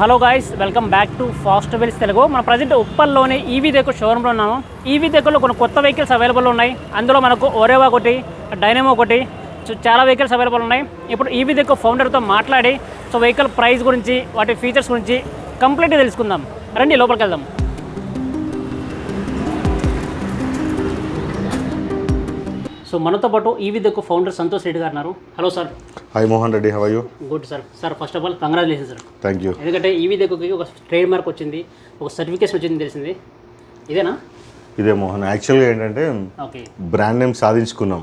Hello guys welcome back to fast wells Telugu. మన present ఉప్పల్లోని EV దగ్గర షోరూంలో ఉన్నాము. ఈవీ దగ్గరలో కొన్ని కొత్త వెహికల్స్ అవైలబుల్ ఉన్నాయి. అందులో మనకు ఒరేవా ఒకటి డైనమో ఒకటి సో చాలా వెహికల్స్ అవైలబుల్ ఉన్నాయి. ఇప్పుడు ఈవీ దగ్గర ఫౌండర్తో మాట్లాడి సో వెహికల్ ప్రైస్ గురించి వాటి ఫీచర్స్ గురించి కంప్లీట్గా తెలుసుకుందాం. రండి లోపలికి వెళ్దాం. సో మనతో పాటు ఈవీ దగ్గర ఫౌండర్ సంతోష్ రెడ్డి గారు ఉన్నారు. Hello sir hi Mohan Reddy how you good sir sir first of all congratulation sir thank you ఎందుకంటే ఈవీ దగ్గరకి ఒక ట్రేడ్ మార్క్ వచ్చింది ఒక సర్టిఫికేషన్ వచ్చింది తెలిసింది. ఇదేనా? ఇదే మోహన్ యాక్చువల్గా ఏంటంటే బ్రాండ్ నేమ్ సాధించుకున్నాం.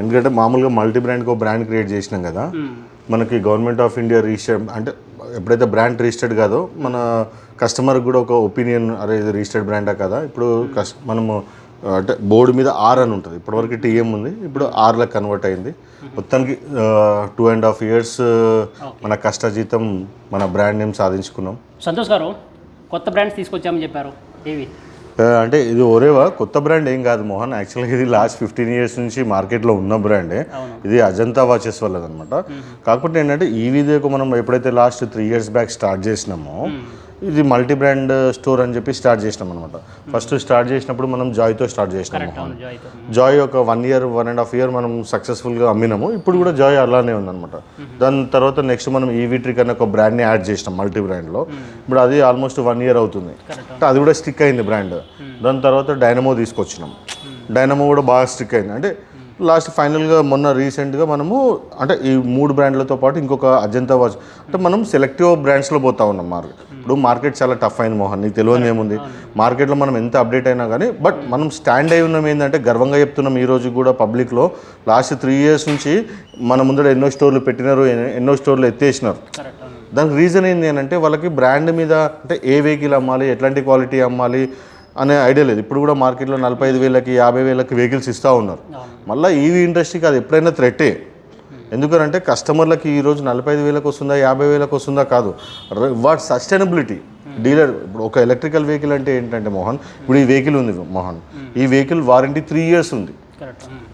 ఎందుకంటే మామూలుగా మల్టీ బ్రాండ్కి ఒక బ్రాండ్ క్రియేట్ చేసినాం కదా. మనకి గవర్నమెంట్ ఆఫ్ ఇండియా రిజిస్టర్ అంటే ఎప్పుడైతే బ్రాండ్ రిజిస్టర్డ్ కాదో మన కస్టమర్ కూడా ఒక ఒపీనియన్ అరే ఇది రిజిస్టర్డ్ బ్రాండా కదా. ఇప్పుడు కస్ మనము అంటే బోర్డు మీద ఆర్ అని ఉంటుంది. ఇప్పటివరకు టీఎం ఉంది. ఇప్పుడు ఆర్లకు కన్వర్ట్ అయింది. మొత్తానికి టూ అండ్ హాఫ్ ఇయర్స్ మన కష్టజీతం మన బ్రాండ్ నేమ్ సాధించుకున్నాం. సంతోష్ గారు కొత్త బ్రాండ్స్ తీసుకొచ్చామని చెప్పారు. ఏవి? అంటే ఇది ఒరేవా? కొత్త బ్రాండ్ ఏం కాదు మోహన్. యాక్చువల్గా ఇది లాస్ట్ ఫిఫ్టీన్ ఇయర్స్ నుంచి మార్కెట్లో ఉన్న బ్రాండే ఇది అజంతా వాచెస్ వల్లదన్నమాట కాకపోతే ఏంటంటే ఈ విధంగా మనం ఎప్పుడైతే last three years back start చేసినామో ఇది మల్టీ బ్రాండ్ స్టోర్ అని చెప్పి స్టార్ట్ చేసినాం అనమాట ఫస్ట్ స్టార్ట్ చేసినప్పుడు మనం జాయ్తో స్టార్ట్ చేసినాం మోహన్ అవును జాయ్తో జాయ్ ఒక one year one and half year మనం సక్సెస్ఫుల్గా అమ్మినాము. ఇప్పుడు కూడా జాయ్ అలానే ఉందన్నమాట. దాని తర్వాత నెక్స్ట్ మనం ఈవీ ట్రిక్ అనే ఒక బ్రాండ్ని యాడ్ చేసినాం మల్టీ బ్రాండ్లో ఇప్పుడు అది ఆల్మోస్ట్ వన్ ఇయర్ అవుతుంది. అంటే అది కూడా స్టిక్ అయింది బ్రాండ్ దాని తర్వాత డైనమో తీసుకొచ్చినాం. డైనమో కూడా బాగా స్టిక్ అయింది. అంటే లాస్ట్ ఫైనల్గా మొన్న రీసెంట్గా మనము అంటే ఈ మూడు బ్రాండ్లతో పాటు ఇంకొక అజంతా వాచ్. అంటే మనం సెలెక్టివ్ బ్రాండ్స్లో పోతా ఉన్నాం మార్కెట్ ఇప్పుడు మార్కెట్ చాలా టఫ్ అయింది మోహన్ నీకు తెలియని ఏముంది? మార్కెట్లో మనం ఎంత అప్డేట్ అయినా కానీ బట్ మనం స్టాండ్ అయి ఉన్నాం ఏంటంటే గర్వంగా చెప్తున్నాం ఈ రోజు కూడా పబ్లిక్లో లాస్ట్ త్రీ ఇయర్స్ నుంచి మన ముందర ఎన్నో స్టోర్లు పెట్టినారు ఎన్నో- స్టోర్లు ఎత్తేసినారు. దానికి రీజన్ ఏంటి అని అంటే వాళ్ళకి బ్రాండ్ మీద అంటే ఏ వెహికల్ అమ్మాలి ఎట్లాంటి క్వాలిటీ అమ్మాలి అనే ఐడియా లేదు. ఇప్పుడు కూడా మార్కెట్లో నలభై ఐదు వేలకి యాభై వేలకి వెహికల్స్ ఇస్తూ ఉన్నారు. మళ్ళీ ఈవీ ఇండస్ట్రీకి అది ఎప్పుడైనా థ్రెట్టే ఎందుకంటే కస్టమర్లకి ఈరోజు నలభై ఐదు వేలకు వస్తుందా యాభై వేలకు వస్తుందా కాదు. What sustainability? డీలర్ ఇప్పుడు ఒక ఎలక్ట్రికల్ వెహికల్ అంటే ఏంటంటే మోహన్ ఇప్పుడు ఈ వెహికల్ ఉంది మోహన్. ఈ వెహికల్ వారంటీ త్రీ ఇయర్స్ ఉంది.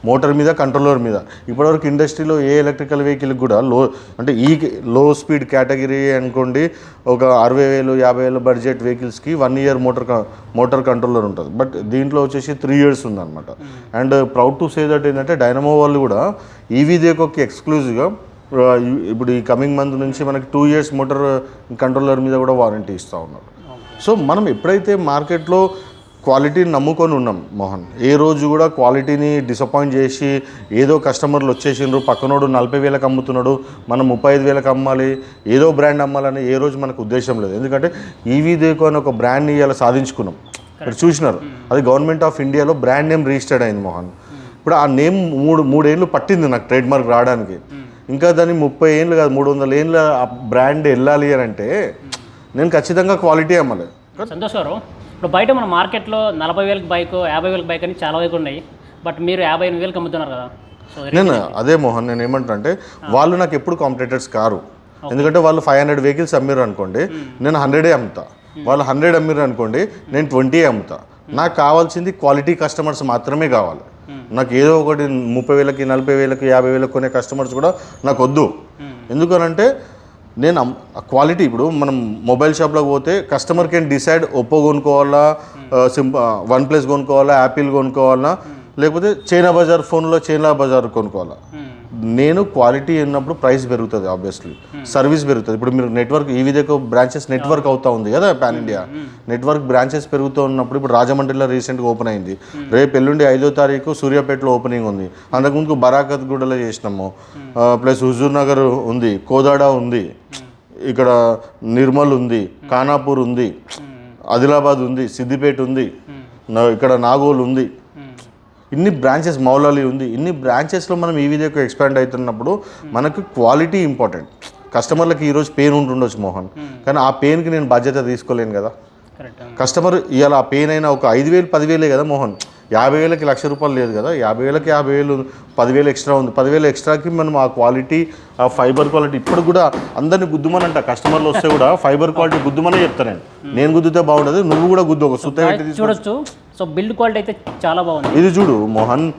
మోటార్ మీద కంట్రోలర్ మీద. ఇప్పటివరకు ఇండస్ట్రీలో ఏ ఎలక్ట్రికల్ వెహికల్ కూడా లో అంటే ఈ లో స్పీడ్ కేటగిరీ అనుకోండి ఒక అరవై వేలు యాభై వేలు budget వెహికల్స్కి one year motor motor controller ఉంటుంది. బట్ దీంట్లో వచ్చేసి త్రీ ఇయర్స్ ఉందన్నమాట. And proud to say that ఏంటంటే డైనమో వాళ్ళు కూడా ఈవీ దేకోకి ఎక్స్క్లూజివ్గా ఇప్పుడు ఈ కమింగ్ మంత్ నుంచి మనకి టూ ఇయర్స్ మోటార్ కంట్రోలర్ మీద కూడా వారంటీ ఇస్తూ ఉన్నారు. సో మనం ఎప్పుడైతే మార్కెట్లో క్వాలిటీని నమ్ముకొని ఉన్నాం మోహన్. ఏ రోజు కూడా క్వాలిటీని డిసప్పాయింట్ చేసి ఏదో కస్టమర్లు వచ్చేసిండ్రు పక్కనోడు నలభై వేలకు అమ్ముతున్నాడు మనం ముప్పై ఐదు వేలకు అమ్మాలి ఏదో బ్రాండ్ అమ్మాలని ఏ రోజు మనకు ఉద్దేశం లేదు. ఎందుకంటే ఈవీ దేకో అని ఒక బ్రాండ్ని ఇలా సాధించుకున్నాం. ఇక్కడ చూసినారు అది గవర్నమెంట్ ఆఫ్ ఇండియాలో బ్రాండ్ నేమ్ రిజిస్టర్డ్ అయింది మోహన్. ఇప్పుడు ఆ నేమ్ మూడు మూడేళ్ళు పట్టింది నాకు ట్రేడ్ మార్క్ రావడానికి. ఇంకా దాన్ని ముప్పై ఏళ్ళు కాదు మూడు వందల ఏళ్ళ ఆ బ్రాండ్ వెళ్ళాలి అని అంటే నేను ఖచ్చితంగా క్వాలిటీ అమ్మాలి. సంతోష్ గారు ఇప్పుడు బయట మన మార్కెట్లో నలభై వేలకు బైక్ యాభై వేలకు బైక్ అని చాలా బైక్ ఉన్నాయి. బట్ మీరు యాభై ఎనిమిది వేలకు అమ్ముతున్నారు కదా. నేను అదే మోహన్ నేను ఏమంటా అంటే వాళ్ళు నాకు ఎప్పుడు కాంపిటేటర్స్ కారు. ఎందుకంటే వాళ్ళు ఫైవ్ హండ్రెడ్ వెహికల్స్ అమ్మిరు అనుకోండి నేను హండ్రెడే అమ్ముతా. వాళ్ళు హండ్రెడ్ అమ్మిరు అనుకోండి నేను ట్వంటీ అమ్ముతా. నాకు కావాల్సింది క్వాలిటీ కస్టమర్స్ మాత్రమే కావాలి. నాకు ఏదో ఒకటి ముప్పై వేలకి నలభై వేలకి యాభై వేలకు కొనే కస్టమర్స్ కూడా నాకు వద్దు. ఎందుకనంటే నేను క్వాలిటీ ఇప్పుడు మనం మొబైల్ షాప్లోకి పోతే కస్టమర్ కెన్ డిసైడ్ ఒప్పో కొనుక్కోవాలా సింప వన్ ప్లస్ కొనుక్కోవాలా యాపిల్ కొనుక్కోవాలా లేకపోతే చైనా బజార్ ఫోన్లో చైనా బజార్ కొనుక్కోవాలా. నేను క్వాలిటీ ఉన్నప్పుడు ప్రైస్ పెరుగుతుంది ఆబ్వియస్లీ సర్వీస్ పెరుగుతుంది. ఇప్పుడు మీరు నెట్వర్క్ ఈ విధంగా బ్రాంచెస్ నెట్వర్క్ అవుతా ఉంది కదా పాన్ ఇండియా నెట్వర్క్ బ్రాంచెస్ పెరుగుతూ ఉన్నప్పుడు ఇప్పుడు రాజమండ్రిలో రీసెంట్గా ఓపెన్ అయింది. రేపు ఎల్లుండి ఐదో తారీఖు సూర్యాపేటలో ఓపెనింగ్ ఉంది. అంతకుముందు బరాకత్ గూడలో చేసినాము. ప్లస్ హుజూర్ నగర్ ఉంది కోదాడ ఉంది ఇక్కడ నిర్మల్ ఉంది ఖానాపూర్ ఉంది ఆదిలాబాద్ ఉంది సిద్దిపేట ఉంది ఇక్కడ నాగోల్ ఉంది. ఇన్ని బ్రాంచెస్ మౌలాలి ఉంది ఇన్ని బ్రాంచెస్లో మనం ఈ విధంగా ఎక్స్పాండ్ అవుతున్నప్పుడు మనకు క్వాలిటీ ఇంపార్టెంట్ కస్టమర్లకి ఈరోజు పెయిన్ ఉంటుండొచ్చు మోహన్. కానీ ఆ పెయిన్కి నేను బాధ్యత తీసుకోలేను కదా. కస్టమర్ ఇవాళ ఆ పెయిన్ అయినా ఒక ఐదు వేలు పదివేలే కదా మోహన్. యాభై వేలకి లక్ష రూపాయలు లేదు కదా. యాభై వేలకి యాభై వేలు పదివేలు ఎక్స్ట్రా ఉంది. పదివేలు ఎక్స్ట్రాకి మనం ఆ క్వాలిటీ ఆ ఫైబర్ క్వాలిటీ ఇప్పుడు కూడా అందరిని గుద్దుమనంట. కస్టమర్లు వస్తే కూడా ఫైబర్ క్వాలిటీ గుద్దుమనే చెప్తాను నేను. నేను గుద్దుతే బాగుండదు నువ్వు కూడా గుద్దు. ఒక సుత్త. చూడొచ్చు. సో బిల్డ్ క్వాలిటీ అయితే చాలా బాగుంది. ఇది చూడు మోహన్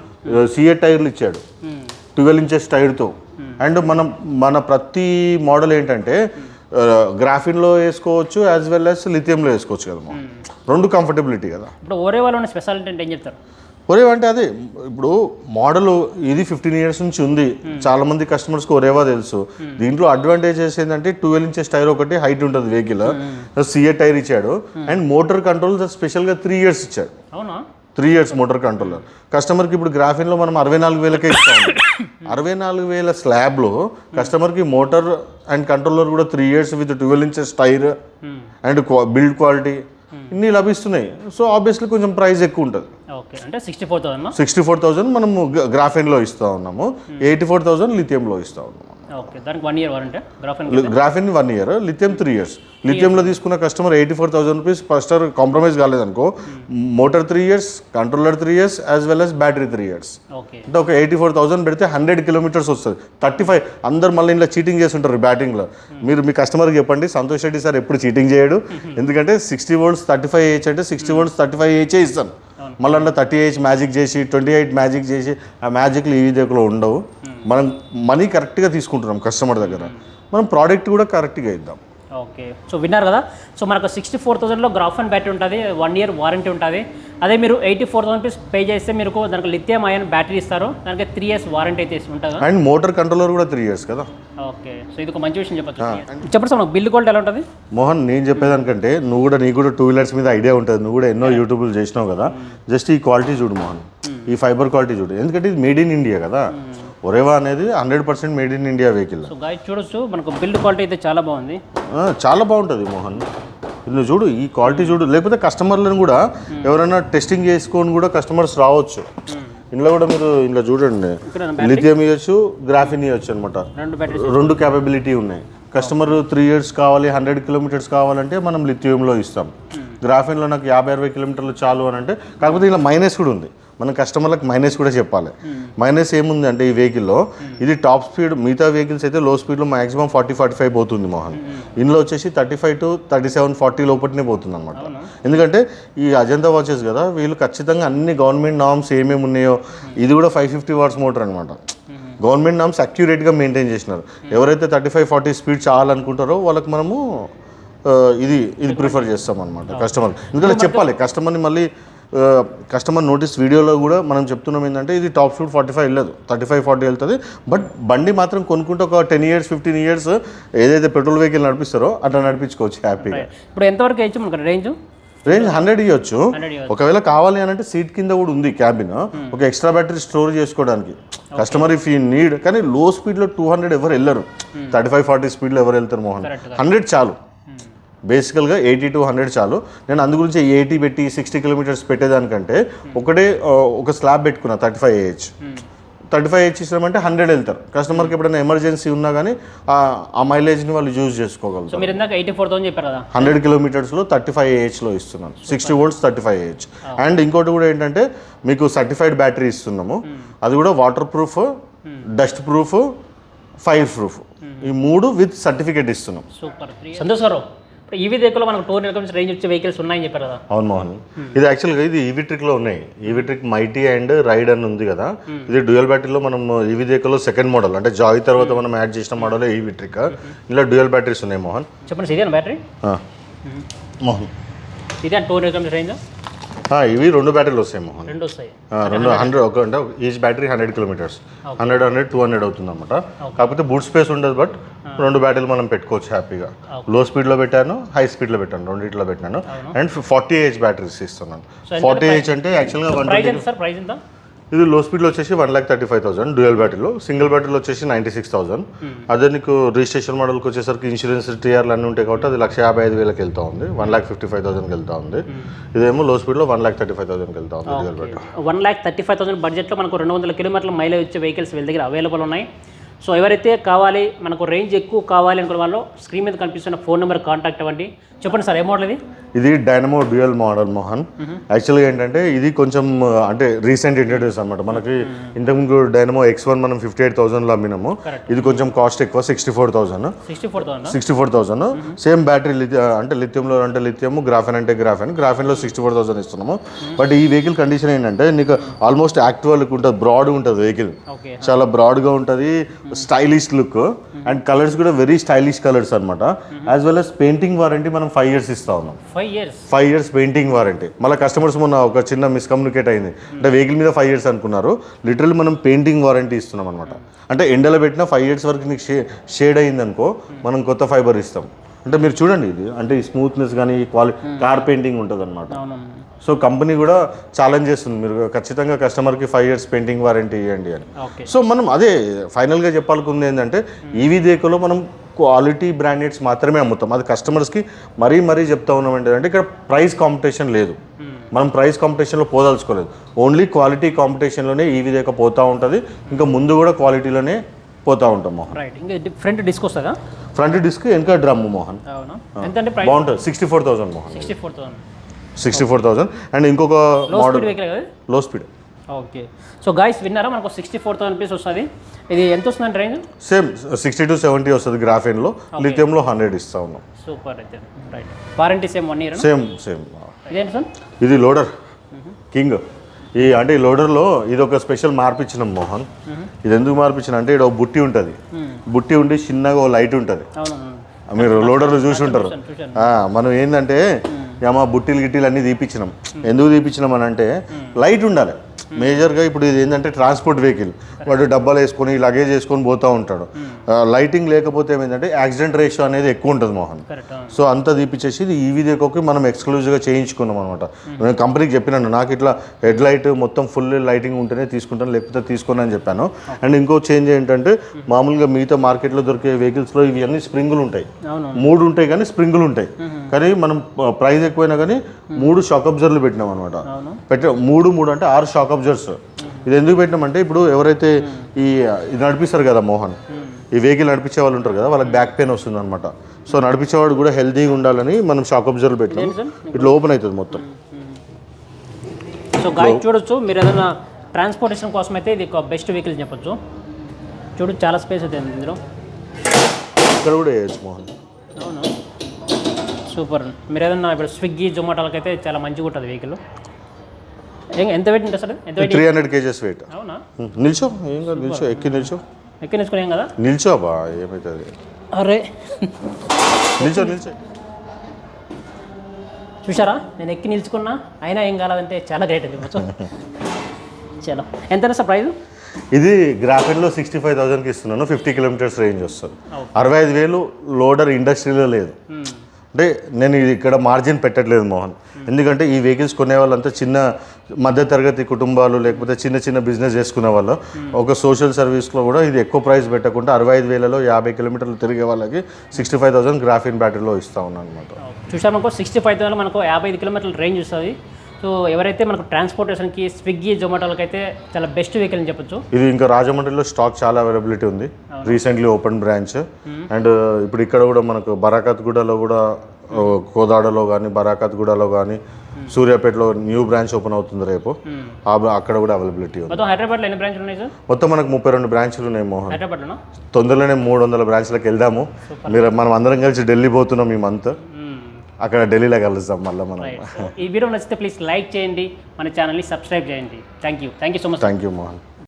సిఏ టైర్లు ఇచ్చాడు. Twelve inches టైర్తో. అండ్ మనం మన ప్రతి మోడల్ ఏంటంటే గ్రాఫిన్లో వేసుకోవచ్చు యాజ్ వెల్ యాజ్ లిథియంలో వేసుకోవచ్చు కదా మనం రెండు కంఫర్టబిలిటీ కదా. ఇప్పుడు ఒరే వాళ్ళు స్పెషాలిటీ అంటే ఏం చెప్తారు? ఒరేవా అంటే అదే ఇప్పుడు మోడల్ ఇది ఫిఫ్టీన్ ఇయర్స్ నుంచి ఉంది. చాలా మంది కస్టమర్స్కి ఒరేవా తెలుసు. దీంట్లో అడ్వాంటేజెస్ ఏంటంటే ట్వెల్వ్ ఇంచెస్ టైర్ ఒకటి హైట్ ఉంటుంది వెహికల్. సిఏ టైర్ ఇచ్చాడు. అండ్ మోటార్ కంట్రోల్ స్పెషల్గా త్రీ ఇయర్స్ ఇచ్చాడు. అవునా? Three years motor controller. కస్టమర్కి ఇప్పుడు గ్రాఫిన్లో మనం అరవై నాలుగు వేలకే ఇస్తాం. అరవై నాలుగు వేల స్లాబ్లో కస్టమర్కి మోటార్ అండ్ కంట్రోలర్ కూడా three years with twelve inches tyre and build quality ఇన్ని లభిస్తున్నాయి. సో ఆబ్వియస్లీ కొంచెం ప్రైస్ ఎక్కువ ఉంటుంది. సిక్స్టీ ఫోర్ థౌసండ్ మనము గ్రాఫిన్లో ఇస్తూ ఉన్నాము. ఎయిటీ ఫోర్ థౌజండ్ లిథియంలో ఇస్తూ ఉన్నాము. ఓకే దానికి one year warranty graph graphene one year lithium three years లిథియంలో తీసుకున్న customer eighty four thousand rupees first compromise కాలేదనుకో motor three years controller three years as well as battery three years అంటే ఒక eighty four thousand పెడితే hundred kilometres వస్తుంది. Thirty five అందరు మళ్ళీ ఇంట్లో cheating చేస్తుంటారు బ్యాటింగ్లో మీరు మీ కస్టమర్కి చెప్పండి సంతోష్ రెడ్డి సార్ ఎప్పుడు చీటింగ్ చేయడు? ఎందుకంటే sixty volts thirty five AH అంటే సిక్స్టీ వోల్ట్స్ థర్టీ ఫైవ్ ఏహెచే ఇస్తాను మళ్ళీ అందులో థర్టీ ఏహెచ్ మ్యాజిక్ చేసి ట్వంటీ ఎయిట్ మ్యాజిక్ చేసి ఆ మ్యాజిక్లు ఈ దగ్గర ఉండవు. మనం మనీ కరెక్ట్గా తీసుకుంటున్నాం కస్టమర్ దగ్గర. మనం ప్రోడక్ట్ కూడా కరెక్ట్గా ఇద్దాం. ఓకే. సో విన్నారు కదా? సో మనకు సిక్స్టీ ఫోర్ థౌసండ్లో గ్రాఫ్ అండ్ బ్యాటరీ ఉంటుంది వన్ ఇయర్ వారంటీ ఉంటుంది. అదే మీరు eighty four thousand rupees pay చేస్తే మీకు దానికి లిథియం అయన్ బ్యాటరీ ఇస్తారు. దానికి త్రీ ఇయర్స్ వారంటీ అయితే ఉంటుందా? అండ్ మోటార్ కంట్రోలర్ కూడా త్రీ ఇయర్స్ కదా? ఓకే. సో ఇది ఒక మంచి విషయం చెప్పచ్చు. చెప్పండి సార్ మనకు బిల్ క్వాలిటీ ఎలా ఉంటుంది? మోహన్ నేను చెప్పేదానికంటే నువ్వు కూడా నీకు కూడా టూ వీలర్స్ మీద ఐడియా ఉంటుంది. నువ్వు కూడా ఎన్నో యూట్యూబ్లు చేసినావు కదా? జస్ట్ ఈ క్వాలిటీ చూడు మోహన్. ఈ ఫైబర్ క్వాలిటీ చూడు. ఎందుకంటే ఇది మేడ్ ఇన్ ఇండియా కదా? ఒరేవా అనేది hundred percent made in India vehicle. So guys చూడొచ్చు. మనకు బిల్డ్ క్వాలిటీ అయితే చాలా బాగుంది. చాలా బాగుంటుంది మోహన్. నువ్వు చూడు ఈ క్వాలిటీ చూడు. లేకపోతే కస్టమర్లను కూడా ఎవరైనా టెస్టింగ్ చేసుకొని కూడా కస్టమర్స్ రావచ్చు. ఇందులో కూడా మీరు ఇందులో చూడండి. లిథియం ఇవ్వచ్చు గ్రాఫిన్ ఇవ్వచ్చు అనమాట రెండు క్యాపబిలిటీ ఉన్నాయి. కస్టమర్ త్రీ ఇయర్స్ కావాలి హండ్రెడ్ కిలోమీటర్స్ కావాలంటే మనం లిథియంలో ఇస్తాం. గ్రాఫిన్లో నాకు యాభై అరవై కిలోమీటర్లు చాలు అని అంటే కాకపోతే ఇలా మైనస్ కూడా ఉంది. మన కస్టమర్లకు మైనస్ కూడా చెప్పాలి. మైనస్ ఏముంది అంటే ఈ వెహికల్లో ఇది టాప్ స్పీడ్ మిగతా వెహికల్స్ అయితే లో స్పీడ్లో మాక్సిమం ఫార్టీ ఫార్టీ ఫైవ్ పోతుంది మోహన్. ఇందులో వచ్చేసి thirty five to thirty seven forty లోపలనే పోతుంది అనమాట ఎందుకంటే ఈ అజంతా వాచెస్ కదా వీళ్ళు ఖచ్చితంగా అన్ని గవర్నమెంట్ నామ్స్ ఏమేమి ఉన్నాయో ఇది కూడా ఫైవ్ ఫిఫ్టీ వాట్స్ మోటార్ అనమాట గవర్నమెంట్ నామ్స్ అక్యురేట్గా మెయింటైన్ చేసినారు. ఎవరైతే థర్టీ ఫైవ్ ఫార్టీ స్పీడ్ చాలనుకుంటారో వాళ్ళకి మనము ఆ, ఇది ఇది ప్రిఫర్ చేస్తాం అనమాట కస్టమర్ ఎందుకంటే చెప్పాలి కస్టమర్ని మళ్ళీ కస్టమర్ నోటీస్ వీడియోలో కూడా మనం చెప్తున్నాం ఏంటంటే ఇది టాప్ షూట్ ఫార్టీ ఫైవ్ వెళ్ళదు థర్టీ ఫైవ్ ఫార్టీ వెళ్తుంది. బట్ బండి మాత్రం కొనుక్కుంటే ఒక టెన్ ఇయర్స్ ఫిఫ్టీన్ ఇయర్స్ ఏదైతే పెట్రోల్ వెహికల్ నడిపిస్తారో అట్లా నడిపించుకోవచ్చు హ్యాపీగా ఇప్పుడు ఎంతవరకు వేయచ్చు మనకు రేంజ్? రేంజ్ హండ్రెడ్ ఇవ్వచ్చు ఒకవేళ కావాలి అని అంటే సీట్ కింద కూడా ఉంది క్యాబిన్ ఒక ఎక్స్ట్రా బ్యాటరీ స్టోర్ చేసుకోవడానికి. కస్టమర్ ఇఫ్ ఈ నీడ్ కానీ లో స్పీడ్లో టూ హండ్రెడ్ ఎవరు వెళ్ళరు. థర్టీ ఫైవ్ ఫార్టీ స్పీడ్లో ఎవరు వెళ్తారు మోహన్? హండ్రెడ్ చాలు. బేసికల్గా ఎయిటీ టు హండ్రెడ్ చాలు. నేను అందు గురించి ఎయిటీ పెట్టి సిక్స్టీ కిలోమీటర్స్ పెట్టేదానికంటే ఒకటే ఆ, ఒక స్లాబ్ పెట్టుకున్నా thirty five AH thirty five AH ఇచ్చినామంటే హండ్రెడ్ వెళ్తారు. కస్టమర్కి ఎప్పుడైనా ఎమర్జెన్సీ ఉన్నా కానీ ఆ- మైలేజ్ని వాళ్ళు యూజ్ చేసుకోగలుగుతారు. కదా? హండ్రెడ్ కిలోమీటర్స్లో థర్టీ ఫైవ్ ఏహెచ్లో ఇస్తున్నాను. Sixty volts thirty five AH and ఇంకోటి కూడా ఏంటంటే మీకు సర్టిఫైడ్ బ్యాటరీ ఇస్తున్నాము. అది కూడా water proof dust proof fire proof. ఈ మూడు విత్ సర్టిఫికేట్ ఇస్తున్నాం. సూపర్ సంతోష్ గారు ఈవీ దగ్గర మనకు టూర్ ఇన్కమ్స్ రేంజ్ వచ్చే వెహికల్స్ ఉన్నాయని చెప్పారు కదా. అవును మోహన్. ఇది యాక్చువల్గా ఇది ఈవీ ట్రిక్లో ఉన్నాయి. EV trick mighty and ride అని ఉంది కదా. ఇది డ్యూయల్ బ్యాటరీలో మనం ఈవీ దేకలో సెకండ్ మోడల్ అంటే జాయ్ తర్వాత మనం యాడ్ చేసిన మోడల్ ఈవీ ట్రిక్ ఇలా డ్యూయల్ బ్యాటరీస్ ఉన్నాయి మోహన్. చెప్పండి ఇదేనా బ్యాటరీ. మోహన్. ఇదే రేంజ్ ఇవి రెండు బ్యాటరీలు వస్తాయి మోహన్. రెండు వస్తాయి. రెండు హండ్రెడ్ ఒక అంటే each battery hundred kilometres hundred hundred two hundred అవుతుంది అనమాట కాకపోతే బూట్ స్పేస్ ఉండదు బట్ రెండు బ్యాటరీలు మనం పెట్టుకోవచ్చు హ్యాపీగా. లో స్పీడ్లో పెట్టాను హై స్పీడ్లో పెట్టాను రెండిట్లో పెట్టాను అండ్ ఫార్టీ ఏహెచ్ బ్యాటరీస్ ఇస్తున్నాను. ఫార్టీ ఏహెచ్ అంటే యాక్చువల్గా వన్ ఇది లో స్పీడ్లో వచ్చేసి one lakh thirty five thousand dual బ్యాటరీలో single బ్యాటరీలో వచ్చేసి నైంటీ సిక్స్ థౌసండ్ అదే నీకు రిజిస్ట్రేషన్ మోడల్కి వచ్చేసరికి ఇన్సూరెన్స్ టీఆర్లు అన్నీ ఉంటాయి కాబట్టి అది లక్ష యాభై ఐదు వేలకు వెళ్తా ఉంది. వన్ ల్యాక్ ఫిఫ్టీ ఫైవ్ థౌసండ్కి వెళ్తా ఉంది. ఇదేమో లో స్పీడ్లో వన్ ల్యాక్ థర్టీ ఫైవ్ థౌసండ్కి వెళ్తా ఉంది dual battery one lakh thirty five thousand బడ్జెట్లో మనకు రెండు వందల కిలోమీటర్ల మైలేజ్ వచ్చే వెహికల్స్ వీళ్ళ దగ్గర అవైలబుల్ ఉన్నాయి. సో ఎవరైతే కావాలి మనకు రేంజ్ ఎక్కువ కావాలి అనుకున్న వాళ్ళు స్క్రీన్ మీద కనిపిస్తున్న ఫోన్ నెంబర్ కాంటాక్ట్ అవ్వండి. చెప్పండి సార్ ఏ మోడల్ ఇది? ఇది డైనమో డ్యూయల్ మోడల్ మోహన్ యాక్చువల్గా ఏంటంటే ఇది కొంచెం అంటే రీసెంట్ ఇంట్రడ్యూస్ అనమాట మనకి ఇంతకుముందు డైనమో ఎక్స్ వన్ మనం ఫిఫ్టీ ఎయిట్ థౌసండ్లో అమ్మినాము. ఇది కొంచెం కాస్ట్ ఎక్కువ sixty four thousand sixty four thousand same battery అంటే లిథియంలో అంటే లిథియం గ్రాఫెన్ అంటే గ్రాఫెన్ గ్రాఫెన్లో సిక్స్టీ ఫోర్ థౌసండ్ ఇస్తున్నాము బట్ ఈ వెహికల్ కండిషన్ ఏంటంటే నీకు ఆల్మోస్ట్ యాక్టివల్కి ఉంటుంది బ్రాడ్ ఉంటుంది వెహికల్ చాలా బ్రాడ్గా ఉంటుంది. స్టైలిష్ లుక్ అండ్ కలర్స్ కూడా వెరీ స్టైలిష్ కలర్స్ అనమాట as well as painting warranty మనం ఫైవ్ ఇయర్స్ ఇస్తా ఉన్నాం. Five years five years painting warranty మళ్ళీ కస్టమర్స్ మొన్న ఒక చిన్న మిస్కమ్యూనికేట్ అయింది. అంటే వెహికల్ మీద ఫైవ్ ఇయర్స్ అనుకున్నారు. లిటరల్ మనం పెయింటింగ్ వారంటీ ఇస్తున్నాం అనమాట అంటే ఎండలో పెట్టిన ఫైవ్ ఇయర్స్ వరకు నీకు షేడ్ అయింది అనుకో మనం కొత్త ఫైబర్ ఇస్తాం. అంటే మీరు చూడండి ఇది. అంటే ఈ స్మూత్నెస్ కానీ ఈ క్వాలిటీ కార్ పెయింటింగ్ ఉంటుంది అనమాట సో కంపెనీ కూడా ఛాలెంజ్ చేస్తుంది. మీరు ఖచ్చితంగా కస్టమర్కి ఫైవ్ ఇయర్స్ పెయింటింగ్ వారంటీ ఇవ్వండి అని. సో మనం అదే ఫైనల్గా చెప్పాలనుకుంది ఏంటంటే ఈవీ దేకోలో మనం క్వాలిటీ బ్రాండెడ్స్ మాత్రమే అమ్ముతాం. అది కస్టమర్స్కి మరీ మరీ చెప్తా ఉన్నాం ఏంటంటే ఇక్కడ ప్రైస్ కాంపిటీషన్ లేదు. మనం ప్రైస్ కాంపిటీషన్లో పోదలుచుకోలేదు. ఓన్లీ క్వాలిటీ కాంపిటీషన్లోనే ఈవీ దేక పోతూ ఉంటుంది. ఇంకా ముందు కూడా క్వాలిటీలోనే పోతూ ఉంటాం మోహన్. రైట్ ఇంకా ఫ్రంట్ డిస్క్ వస్తుందా? ఫ్రంట్ డిస్క్ వెనక డ్రమ్ మోహన్. అవునా? ఎంత అంటే ప్రైస్ బాగుంటుంది. Sixty four thousand Mohan sixty four thousand sixty four thousand and ఇంకొక లో మోడల్లో స్పీడ్ ఓకే సో గాయస్ విన్నారా? మనకు సిక్స్టీ ఫోర్ థౌసండ్ రూపీస్ వస్తుంది. ఇది ఎంత వస్తుందండి range same sixty to seventy వస్తుంది గ్రాఫెన్లో లిథియంలో హండ్రెడ్ ఇస్తా ఉన్నాం. సూపర్ అయితే. Right warranty same one year same same ఇదేంటి సార్ ఇది లోడర్ కింగ్ ఈ అంటే ఈ లోడర్లో ఇది ఒక స్పెషల్ మార్పిచ్చినాం మోహన్. ఇది ఎందుకు మార్పించిన అంటే ఇక్కడ ఒక బుట్టి ఉంటుంది. బుట్టి ఉండి చిన్నగా ఓ లైట్ ఉంటుంది. మీరు లోడర్లో చూసి ఉంటారు మనం ఏంటంటే ఏమో బుట్టీలు గిట్టీలు అన్నీ తీపిచ్చినాం. ఎందుకు తీపిచ్చినాం అని అంటే లైట్ ఉండాలి. మేజర్గా ఇప్పుడు ఇది ఏంటంటే ట్రాన్స్పోర్ట్ వెహికల్. వాడు డబ్బాలు వేసుకొని లగేజ్ వేసుకొని పోతూ ఉంటాడు. లైటింగ్ లేకపోతే ఏమైందంటే యాక్సిడెంట్ రేషియో అనేది ఎక్కువ ఉంటుంది మోహన్. సో అంతా తీపిచ్చేసి ఇది ఈవీ దేకోకి మనం ఎక్స్క్లూజివ్గా చేయించుకున్నాం అనమాట నేను కంపెనీకి చెప్పినాను. నాకు ఇట్లా హెడ్ లైట్ మొత్తం ఫుల్ లైటింగ్ ఉంటేనే తీసుకుంటాను లేకపోతే తీసుకోను అని చెప్పాను. అండ్ ఇంకో చేంజ్ ఏంటంటే మామూలుగా మిగతా మార్కెట్లో దొరికే వెహికల్స్లో ఇవి అన్ని స్ప్రింగులు ఉంటాయి. మూడు ఉంటాయి కానీ స్ప్రింగులు ఉంటాయి. కానీ మనం ప్రైస్ ఎక్కువైనా కానీ మూడు షాక్ అబ్జర్వ్లు పెట్టినాం అనమాట పెట్టే మూడు మూడు అంటే ఆరు షాక్ అబ్జర్వ్స్ ఇది ఎందుకు పెట్టినామంటే ఇప్పుడు ఎవరైతే ఈ ఇది నడిపిస్తారు కదా మోహన్ ఈ వెహికల్ నడిపించే వాళ్ళు ఉంటారు కదా వాళ్ళకి బ్యాక్ పెయిన్ వస్తుంది అనమాట సో నడిపించేవాడు కూడా హెల్తీగా ఉండాలని మనం షాక్ అబ్జర్వ్ పెట్టినాం. ఇట్లా ఓపెన్ అవుతుంది మొత్తం. సో గాయ చూడొచ్చు మీరు ఏదైనా ట్రాన్స్పోర్టేషన్ కోసం అయితే ఇది ఒక బెస్ట్ వెహికల్ చెప్పొచ్చు. చూడు చాలా స్పేస్ అయితే ఇందులో. ఇక్కడ కూడా వేయచ్చు మోహన్. అవును? సూపర్. మీరు ఏదన్నా ఇప్పుడు స్విగ్గీ జొమాటోలకి అయితే చాలా మంచిగా ఉంటుంది వెహికల్. ఎంత వెయిట్ ఉంటుంది సార్ ఎంత త్రీ హండ్రెడ్ కేజెస్ వెయిట్ అవునా? నిల్చో ఏం కాదు నిల్చో ఎక్కి నిల్చో. ఎక్కి నేర్చుకునేం కదా? నిల్చో బా ఏమవుతుంది అరే. నిల్చో నిల్చో. చూసారా నేను ఎక్కి నిల్చుకున్నా అయినా ఏం కాలేదంటే చాలా గ్రేట్ చెప్పచ్చు చలో. ఎంత సార్ ప్రైస్ ఇది గ్రాఫిన్లో సిక్స్టీ ఫైవ్ థౌసండ్కి ఇస్తున్నాను ఫిఫ్టీ కిలోమీటర్స్ రేంజ్ వస్తుంది. అరవై ఐదు వేలు లోడర్ ఇండస్ట్రీలో లేదు. అంటే నేను ఇది ఇక్కడ మార్జిన్ పెట్టట్లేదు మోహన్. ఎందుకంటే ఈ వెహికల్స్ కొనే వాళ్ళంతా చిన్న మధ్యతరగతి కుటుంబాలు లేకపోతే చిన్న చిన్న బిజినెస్ చేసుకునే వాళ్ళు. ఒక సోషల్ సర్వీస్లో కూడా ఇది ఎక్కువ ప్రైస్ పెట్టకుండా అరవై ఐదు వేలలో యాభై కిలోమీటర్లు తిరిగే వాళ్ళకి సిక్స్టీ ఫైవ్ థౌసండ్ గ్రాఫిన్ బ్యాటరీలో ఇస్తా ఉన్నాను అనమాట చూసారు సిక్స్టీ ఫైవ్ థౌసండ్ మనకు యాభై ఐదు కిలోమీటర్ల రేంజ్ వస్తుంది. సో ఎవరైతే మనకు ట్రాన్స్పోర్టేషన్కి స్విగ్గీ జొమాటోలకి అయితే చాలా బెస్ట్ వెహికల్ అని చెప్పొచ్చు. ఇది ఇంకా రాజమండ్రిలో స్టాక్ చాలా అవైలబిలిటీ ఉంది. Recently open branch. అండ్ ఇప్పుడు ఇక్కడ కూడా మనకు బరాకత్గూడలో కూడా కోదాడలో కానీ బరాకత్గూడలో కానీ సూర్యాపేటలో న్యూ బ్రాంచ్ ఓపెన్ అవుతుంది రేపు. అక్కడ కూడా అవైలబిలిటీ ఉంది. మొత్తం హైదరాబాద్లో ఎన్ని బ్రాంచ్లు ఉన్నాయి సార్? మొత్తం మనకు ముప్పై రెండు బ్రాంచ్లు ఉన్నాయి మోహన్. తొందరలోనే మూడు వందల బ్రాంచ్లకు వెళ్దాము. మీరు మనం అందరం కలిసి ఢిల్లీ పోతున్నాం ఈ మంత్. అక్కడ ఢిల్లీలో కలుస్తాం మళ్ళీ మనం. ఈ వీడియో నచ్చితే ప్లీజ్ లైక్ చేయండి మన ఛానల్ని సబ్స్క్రైబ్ చేయండి. Thank you thank you so much thank you Mohan